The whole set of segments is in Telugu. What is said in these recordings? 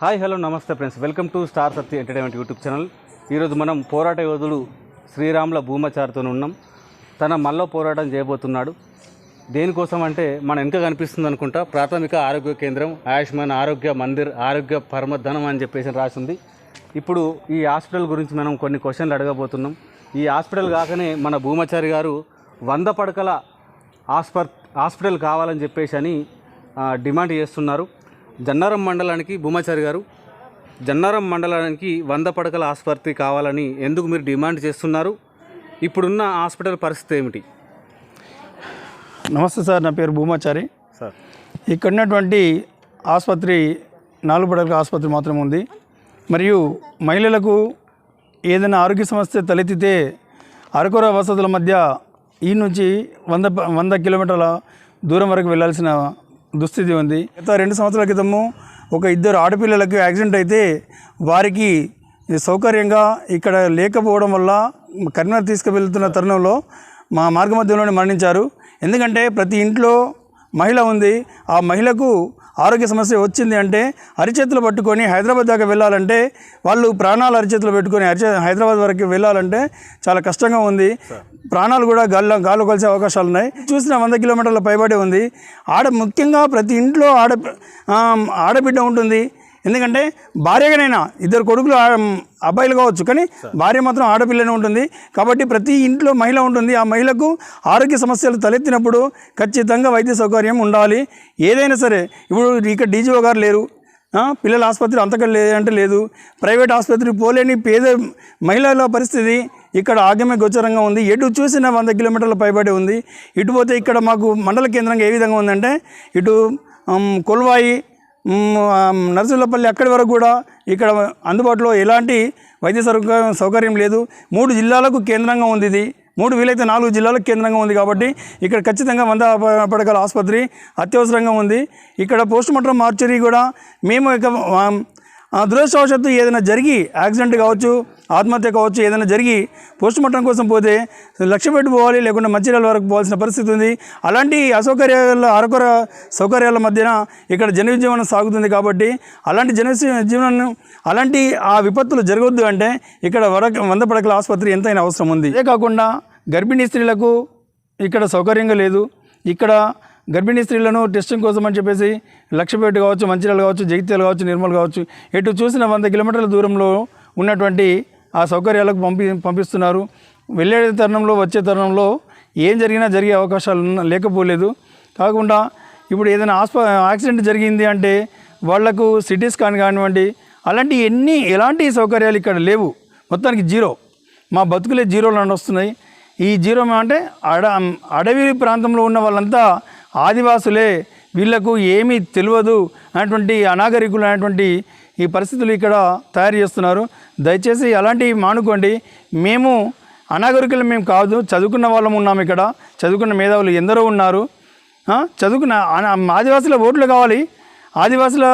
హాయ్ హలో నమస్తే friends. Welcome to star Satya entertainment YouTube channel. ఈరోజు మనం పోరాట యోధుడు శ్రీరాముల భూమచారితో ఉన్నాం. తన మల్లో పోరాటం చేయబోతున్నాడు. దేనికోసం అంటే మన వెనుక కనిపిస్తుంది అనుకుంటా. ప్రాథమిక ఆరోగ్య కేంద్రం ఆయుష్మాన్ ఆరోగ్య మందిర్ ఆరోగ్య పరమధనం అని చెప్పేసి రాసింది ఇప్పుడు ఈ హాస్పిటల్ గురించి మనం కొన్ని క్వశ్చన్లు అడగబోతున్నాం. ఈ హాస్పిటల్ కాకనే మన భూమాచారి గారు వంద పడకల హాస్పర్ హాస్పిటల్ కావాలని చెప్పేసి అని డిమాండ్ చేస్తున్నారు. జన్నారం మండలానికి భూమాచారి గారు జన్నారం మండలానికి వంద పడకల ఆసుపత్రి కావాలని ఎందుకు మీరు డిమాండ్ చేస్తున్నారు? ఇప్పుడున్న హాస్పిటల్ పరిస్థితి ఏమిటి? నమస్తే సార్ నా పేరు భూమాచారి. సార్. ఇక్కడ ఉన్నటువంటి ఆసుపత్రి నాలుగు పడకల ఆసుపత్రి మాత్రం ఉంది. మరియు మహిళలకు ఏదైనా ఆరోగ్య సమస్య తలెత్తితే అరకొర వసతుల మధ్య ఈ నుంచి వంద వంద కిలోమీటర్ల దూరం వరకు వెళ్ళాల్సిన దుస్థితి ఉంది. గత రెండు సంవత్సరాల క్రితము ఒక ఇద్దరు ఆడపిల్లలకు యాక్సిడెంట్ అయితే వారికి సౌకర్యంగా ఇక్కడ లేకపోవడం వల్ల కరీంనగర్ తీసుకువెళ్తున్న తరుణంలో మా మార్గ మధ్యంలోనే మరణించారు. ఎందుకంటే ప్రతి ఇంట్లో మహిళ ఉంది. ఆ మహిళకు ఆరోగ్య సమస్య వచ్చింది అంటే అరిచేతులు పట్టుకొని హైదరాబాద్ దాకా వెళ్ళాలంటే వాళ్ళు ప్రాణాలు అరిచేతులు పెట్టుకొని అరిచే హైదరాబాద్ వరకు వెళ్ళాలంటే చాలా కష్టంగా ఉంది. ప్రాణాలు కూడా గాల్లో గాల్లో కలిసే అవకాశాలు ఉన్నాయి. చూసిన వంద కిలోమీటర్ల పైబడి ఉంది. ఆడ ముఖ్యంగా ప్రతి ఇంట్లో ఆడ ఆడబిడ్డ ఉంటుంది. ఎందుకంటే భార్యగానైనా ఇద్దరు కొడుకులు అబ్బాయిలు కావచ్చు కానీ భార్య మాత్రం ఆడపిల్లనే ఉంటుంది. కాబట్టి ప్రతి ఇంట్లో మహిళ ఉంటుంది. ఆ మహిళకు ఆరోగ్య సమస్యలు తలెత్తినప్పుడు ఖచ్చితంగా వైద్య సౌకర్యం ఉండాలి. ఏదైనా సరే ఇప్పుడు ఇక్కడ డీజీఓ గారు లేరు. పిల్లల ఆసుపత్రి అంతగా లేదంటే లేదు. ప్రైవేట్ ఆసుపత్రి పోలేని పేద మహిళల పరిస్థితి ఇక్కడ ఆగమ్య గోచరంగా ఉంది. ఎటు చూసిన వంద కిలోమీటర్ల పైబడి ఉంది. ఇటు పోతే ఇక్కడ మాకు మండల కేంద్రంగా ఏ విధంగా ఉందంటే ఇటు కొల్వాయి మ్, అక్కడి వరకు కూడా ఇక్కడ అందుబాటులో ఎలాంటి వైద్య సౌకర్యం లేదు. మూడు జిల్లాలకు కేంద్రంగా ఉంది ఇది. మూడు వీలైతే నాలుగు జిల్లాలకు కేంద్రంగా ఉంది కాబట్టి ఇక్కడ ఖచ్చితంగా వంద పడకల ఆసుపత్రి అత్యవసరంగా ఉంది. ఇక్కడ పోస్ట్ మార్టం మార్చరీ కూడా మేము ఇక ఆ, దురదృష్టవశాత్తు ఏదైనా జరిగి యాక్సిడెంట్ కావచ్చు ఆత్మహత్య కావచ్చు ఏదైనా జరిగి పోస్ట్ మార్టం కోసం పోతే లక్ష్య పెట్టి పోవాలి లేకుంటే మంచిర్యాల వరకు పోవాల్సిన పరిస్థితి ఉంది. అలాంటి అసౌకర్యాల అరకొర సౌకర్యాల మధ్యన ఇక్కడ జనజీవనం సాగుతుంది కాబట్టి అలాంటి జన జీవనం అలాంటి ఆ విపత్తులు జరగొద్దు అంటే ఇక్కడ వరకు వంద పడకల ఆసుపత్రి ఎంతైనా అవసరం ఉంది. ఇదే కాకుండా గర్భిణీ స్త్రీలకు ఇక్కడ సౌకర్యంగా లేదు. ఇక్కడ గర్భిణీ స్త్రీలను టెస్టింగ్ కోసం అని చెప్పేసి లక్ష్యపేట కావచ్చు మంచిర్యాల కావచ్చు జగిత్యాల కావచ్చు నిర్మల్ కావచ్చు ఎటు చూసిన వంద కిలోమీటర్ల దూరంలో ఉన్నటువంటి ఆ సౌకర్యాలకు పంపి పంపిస్తున్నారు. వెళ్ళే తరుణంలో వచ్చే తరుణంలో ఏం జరిగినా జరిగే అవకాశాలు లేకపోలేదు. కాకుండా ఇప్పుడు ఏదైనా ఆస్ప యాక్సిడెంట్ జరిగింది అంటే వాళ్ళకు సిటీ స్కాన్ కానివ్వండి అలాంటి ఎన్ని ఎలాంటి సౌకర్యాలు ఇక్కడ లేవు. మొత్తానికి జీరో. మా బతుకులే జీరోలు వస్తున్నాయి. ఈ జీరో అంటే అడ అడవి ప్రాంతంలో ఉన్న వాళ్ళంతా ఆదివాసులే. వీళ్ళకు ఏమీ తెలియదు అనేటువంటి అనాగరికులు అనేటువంటి ఈ పరిస్థితులు ఇక్కడ తయారు చేస్తున్నారు. దయచేసి అలాంటివి మానుకోండి. మేము అనాగరికులు మేము కాదు. చదువుకున్న వాళ్ళం ఉన్నాం ఇక్కడ. చదువుకున్న మేధావులు ఎందరో ఉన్నారు. చదువుకున్న ఆదివాసుల ఓట్లు కావాలి. ఆదివాసుల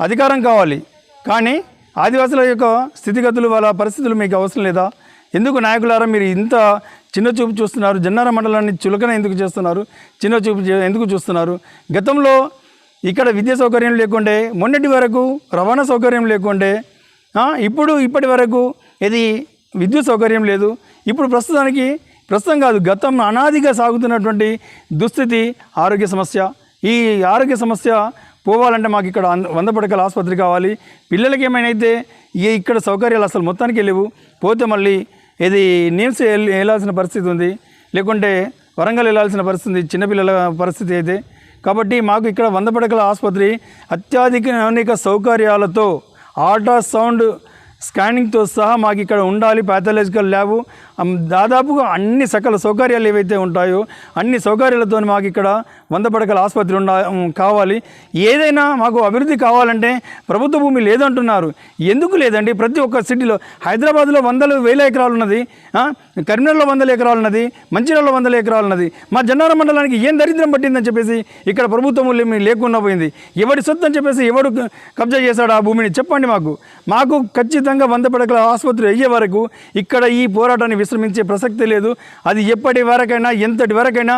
అధికారం కావాలి. కానీ ఆదివాసుల యొక్క స్థితిగతులు వాళ్ళ పరిస్థితులు మీకు అవసరం లేదా? ఎందుకు నాయకులారా మీరు ఇంత చిన్న చూపు చూస్తున్నారు. జన్నార మండలాన్ని చులకన ఎందుకు చేస్తున్నారు? చిన్న చూపు ఎందుకు చూస్తున్నారు? గతంలో ఇక్కడ విద్యా సౌకర్యం లేకుండే మొన్నటి వరకు రవాణా సౌకర్యం లేకుండే ఇప్పుడు ఇప్పటి వరకు ఇది విద్యుత్ సౌకర్యం లేదు. ఇప్పుడు ప్రస్తుతానికి ప్రస్తుతం కాదు గతం అనాదిగా సాగుతున్నటువంటి దుస్థితి ఆరోగ్య సమస్య. ఈ ఆరోగ్య సమస్య పోవాలంటే మాకు ఇక్కడ అంద- వంద పడకల ఆసుపత్రి కావాలి. పిల్లలకి ఏమైనా అయితే ఇక్కడ సౌకర్యాలు అసలు మొత్తానికి లేవు. పోతే మళ్ళీ ఇది నిమ్స్ వెళ్ళాల్సిన పరిస్థితి ఉంది? లేకుంటే వరంగల్ వెళ్ళాల్సిన పరిస్థితి ఉంది చిన్నపిల్లల పరిస్థితి అయితే కాబట్టి మాకు ఇక్కడ వంద పడకల ఆసుపత్రి అనేక సౌకర్యాలతో అల్ట్రాసౌండ్ స్కానింగ్తో సహా మాకు ఇక్కడ ఉండాలి. ప్యాథలాజికల్ ల్యాబు దాదాపుగా అన్ని సకల సౌకర్యాలు ఏవైతే ఉంటాయో అన్ని సౌకర్యాలతో మాకు ఇక్కడ వంద పడకల ఆసుపత్రి ఉండా కావాలి. ఏదైనా మాకు అభివృద్ధి కావాలంటే ప్రభుత్వ భూమి లేదంటున్నారు. ఎందుకు లేదండి? ప్రతి ఒక్క సిటీలో హైదరాబాద్లో వందల వేల ఎకరాలు ఉన్నది కరీంనగర్లో వందల ఎకరాలు ఉన్నది మంచిర్యాలలో వందల ఎకరాలు ఉన్నది. మా జన్నారం మండలానికి ఏం దరిద్రం పట్టిందని చెప్పేసి ఇక్కడ ప్రభుత్వం లేకుండా పోయింది. ఎవడి సొత్తు అని చెప్పేసి ఎవడు కబ్జా చేశాడు ఆ భూమిని? చెప్పండి మాకు. మాకు ఖచ్చితంగా వంద పడకల ఆసుపత్రి అయ్యే వరకు ఇక్కడ ఈ పోరాటాన్ని విశ్రమించే ప్రసక్తి లేదు. అది ఎప్పటి వరకైనా ఎంతటి వరకైనా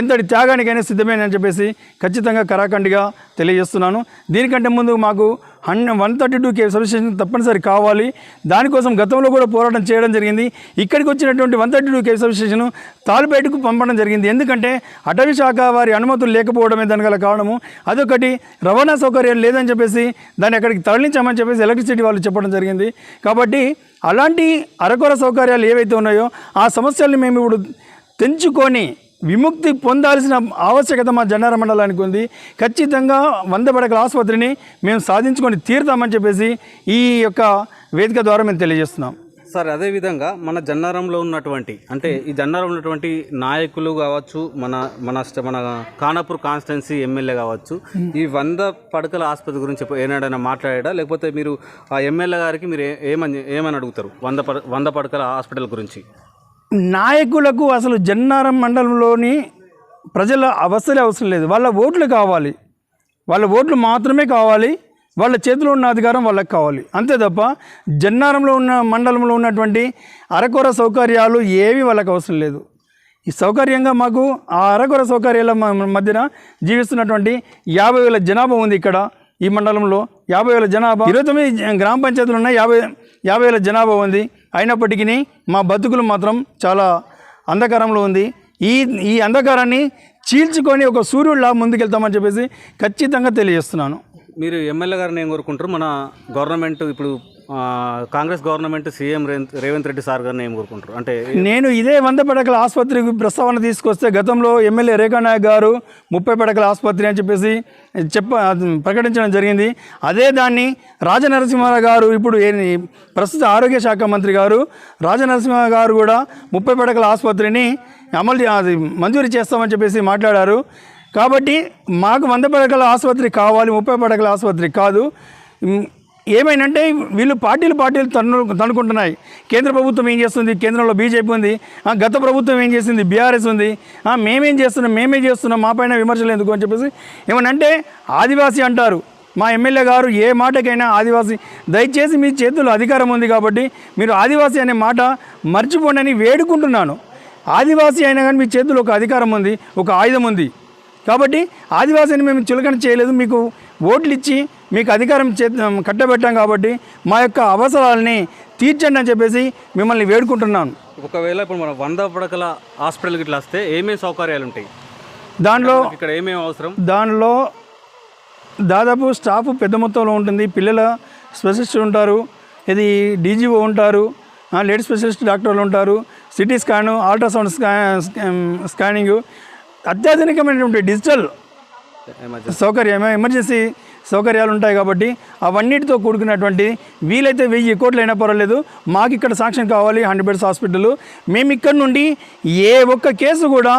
ఎంతటి త్యాగానికైనా సిద్ధమేనని చెప్పేసి ఖచ్చితంగా కరాఖండిగా తెలియజేస్తున్నాను. దీనికంటే ముందు మాకు హన్ one thirty two K substation తప్పనిసరి కావాలి. దానికోసం గతంలో కూడా పోరాటం చేయడం జరిగింది. ఇక్కడికి వచ్చినటువంటి one thirty two K substation తాలుపేటకు పంపడం జరిగింది. ఎందుకంటే అటవీ శాఖ వారి అనుమతులు లేకపోవడమే దాని గల కారణము. అదొకటి రవాణా సౌకర్యం లేదని చెప్పేసి దాన్ని అక్కడికి తరలించామని చెప్పేసి ఎలక్ట్రిసిటీ వాళ్ళు చెప్పడం జరిగింది. కాబట్టి అలాంటి అరకొర సౌకర్యాలు ఏవైతే ఉన్నాయో ఆ సమస్యల్ని మేము ఇప్పుడు తెంచుకొని విముక్తి పొందాల్సిన ఆవశ్యకత మా జన్నార మండలానికి ఉంది. ఖచ్చితంగా వంద పడకల ఆసుపత్రిని మేము సాధించుకొని తీరుతామని చెప్పేసి ఈ యొక్క వేదిక ద్వారా మేము తెలియజేస్తున్నాం. సార్ అదేవిధంగా మన జన్నారంలో ఉన్నటువంటి అంటే ఈ జన్నారంలో ఉన్నటువంటి నాయకులు కావచ్చు మన మన స్ట- మన ఖానాపూర్ కాన్స్టిట్యున్సీ ఎమ్మెల్యే కావచ్చు ఈ వంద పడకల ఆసుపత్రి గురించి ఏనాడైనా మాట్లాడా లేకపోతే మీరు ఆ ఎమ్మెల్యే గారికి మీరు ఏమని ఏమని అడుగుతారు? వంద పడ వంద పడకల హాస్పిటల్ గురించి. నాయకులకు అసలు జన్నారం మండలంలోని ప్రజల అవసరం అవసరం లేదు. వాళ్ళ ఓట్లు కావాలి. వాళ్ళ ఓట్లు మాత్రమే కావాలి. వాళ్ళ చేతిలో ఉన్న అధికారం వాళ్ళకి కావాలి. అంతే తప్ప జన్నారంలో ఉన్న మండలంలో ఉన్నటువంటి అరకొర సౌకర్యాలు ఏవి వాళ్ళకి అవసరం లేదు. ఈ సౌకర్యంగా మాకు ఆ అరకొర సౌకర్యాల మ- మధ్యన జీవిస్తున్నటువంటి యాభై వేల జనాభా ఉంది ఇక్కడ ఈ మండలంలో. యాభై వేల జనాభా. ఇరవై తొమ్మిది గ్రామ పంచాయతీలు ఉన్నాయి. యాభై యాభై వేల జనాభా ఉంది. అయినప్పటికీ మా బతుకులు మాత్రం చాలా అంధకారంలో ఉంది. ఈ ఈ అంధకారాన్ని చీల్చుకొని ఒక సూర్యుడిలా ముందుకెళ్తామని చెప్పేసి ఖచ్చితంగా తెలియజేస్తున్నాను. మీరు ఎమ్మెల్యే గారిని ఏం కోరుకుంటారు? మన గవర్నమెంట్ ఇప్పుడు Congress government CM Revanth Reddy sir గారిని ఏం కోరుకుంటారు? అంటే నేను ఇదే వంద పడకల ఆసుపత్రికి ప్రస్తావన తీసుకొస్తే గతంలో ఎమ్మెల్యే రేఖా నాయక్ గారు ముప్పై పడకల ఆసుపత్రి అని చెప్పేసి చెప్ప ప్రకటించడం జరిగింది. అదే దాన్ని రాజనరసింహారావు గారు ఇప్పుడు ఏ- ప్రస్తుత ఆరోగ్య శాఖ మంత్రి గారు రాజనరసింహ గారు కూడా ముప్పై పడకల ఆసుపత్రిని అమలు చే- అది మంజూరు చేస్తామని చెప్పేసి మాట్లాడారు. కాబట్టి మాకు వంద పడకల ఆసుపత్రి కావాలి ముప్పై పడకల ఆసుపత్రి కాదు. ఉమ్, ఏమైనంటే వీళ్ళు పార్టీలు పార్టీలు తన్ను తన్నుకుంటున్నాయి. కేంద్ర ప్రభుత్వం ఏం చేస్తుంది? కేంద్రంలో బీజేపీ ఉంది. గత ప్రభుత్వం ఏం చేసింది? బీఆర్ఎస్ ఉంది. మేమేం చేస్తున్నాం? మేమే చేస్తున్నాం. మా పైన విమర్శలు ఎందుకు అని చెప్పేసి ఏమనంటే ఆదివాసీ అంటారు. మా ఎమ్మెల్యే గారు ఏ మాటకైనా ఆదివాసీ. దయచేసి మీ చేతుల్లో అధికారం ఉంది కాబట్టి మీరు ఆదివాసీ అనే మాట మర్చిపోండి అని వేడుకుంటున్నాను. ఆదివాసీ అయినా కానీ మీ చేతుల్లో ఒక అధికారం ఉంది ఒక ఆయుధం ఉంది. కాబట్టి ఆదివాసిని మేము చులకన చేయలేదు. మీకు ఓట్లు ఇచ్చి మీకు అధికారం చే కట్టబెట్టాం కాబట్టి మా యొక్క అవసరాలని తీర్చండి అని చెప్పేసి మిమ్మల్ని వేడుకుంటున్నాను. ఒకవేళ ఇప్పుడు మన వంద పడకల హాస్పిటల్కి ఇట్లా వస్తే ఏమేమి సౌకర్యాలు ఉంటాయి? దానిలో ఇక్కడ ఏమేమి అవసరం? దానిలో దాదాపు స్టాఫ్ పెద్ద మొత్తంలో ఉంటుంది. పిల్లల స్పెషలిస్ట్ ఉంటారు. ఇది డీజీఓ ఉంటారు. లేడీ స్పెషలిస్ట్ డాక్టర్లు ఉంటారు. సిటీ స్కాను అల్ట్రాసౌండ్ స్కా స్కానింగ్ అత్యాధునికమైనటువంటి డిజిటల్ సౌకర్యం ఎమర్జెన్సీ సౌకర్యాలు ఉంటాయి కాబట్టి అవన్నిటితో కూడుకున్నటువంటి వీలైతే వెయ్యి కోట్లు అయినా పర్వాలేదు. మాకు ఇక్కడ సాక్ష్యం కావాలి హండ్రెడ్ బెడ్స్ హాస్పిటల్. మేము ఇక్కడ నుండి ఏ ఒక్క కేసు కూడా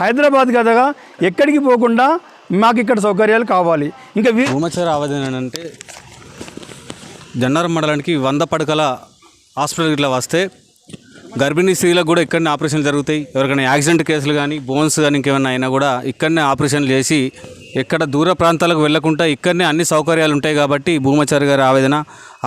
హైదరాబాద్ కదగా ఎక్కడికి పోకుండా మాకు ఇక్కడ సౌకర్యాలు కావాలి. ఇంకా భూమచార ఆవేదన అంటే జన్నారం మండలానికి వంద పడకల హాస్పిటల్ ఇట్లా వస్తే గర్భిణీ స్త్రీలకు కూడా ఇక్కడనే ఆపరేషన్లు జరుగుతాయి. ఎవరికైనా యాక్సిడెంట్ కేసులు కానీ బోన్స్ కానీ ఇంకేమైనా అయినా కూడా ఇక్కడనే ఆపరేషన్లు చేసి ఎక్కడ దూర ప్రాంతాలకు వెళ్ళకుండా ఇక్కడనే అన్ని సౌకర్యాలు ఉంటాయి కాబట్టి భూమచారి గారి ఆవేదన.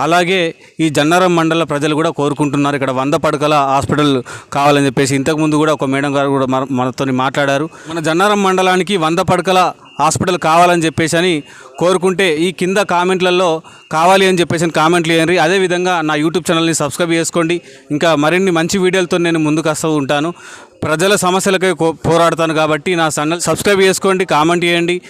అలాగే ఈ జన్నారం మండల ప్రజలు కూడా కోరుకుంటున్నారు. ఇక్కడ వంద పడకల హాస్పిటల్ కావాలని చెప్పేసి ఇంతకుముందు కూడా ఒక మేడం గారు కూడా మన మనతో మాట్లాడారు. మన జన్నారం మండలానికి వంద పడకల హాస్పిటల్ కావాలని చెప్పేసి అని కోరుకుంటే ఈ కింద కామెంట్లలో కావాలి అని చెప్పేసి అని కామెంట్లు వేయండి అదేవిధంగా నా యూట్యూబ్ ఛానల్ని సబ్స్క్రైబ్ చేసుకోండి. ఇంకా మరిన్ని మంచి వీడియోలతో నేను ముందుకు వస్తూ ఉంటాను. ప్రజల సమస్యలకై కో- పోరాడతాను కాబట్టి నా ఛానల్ సబ్స్క్రైబ్ చేసుకోండి కామెంట్ చేయండి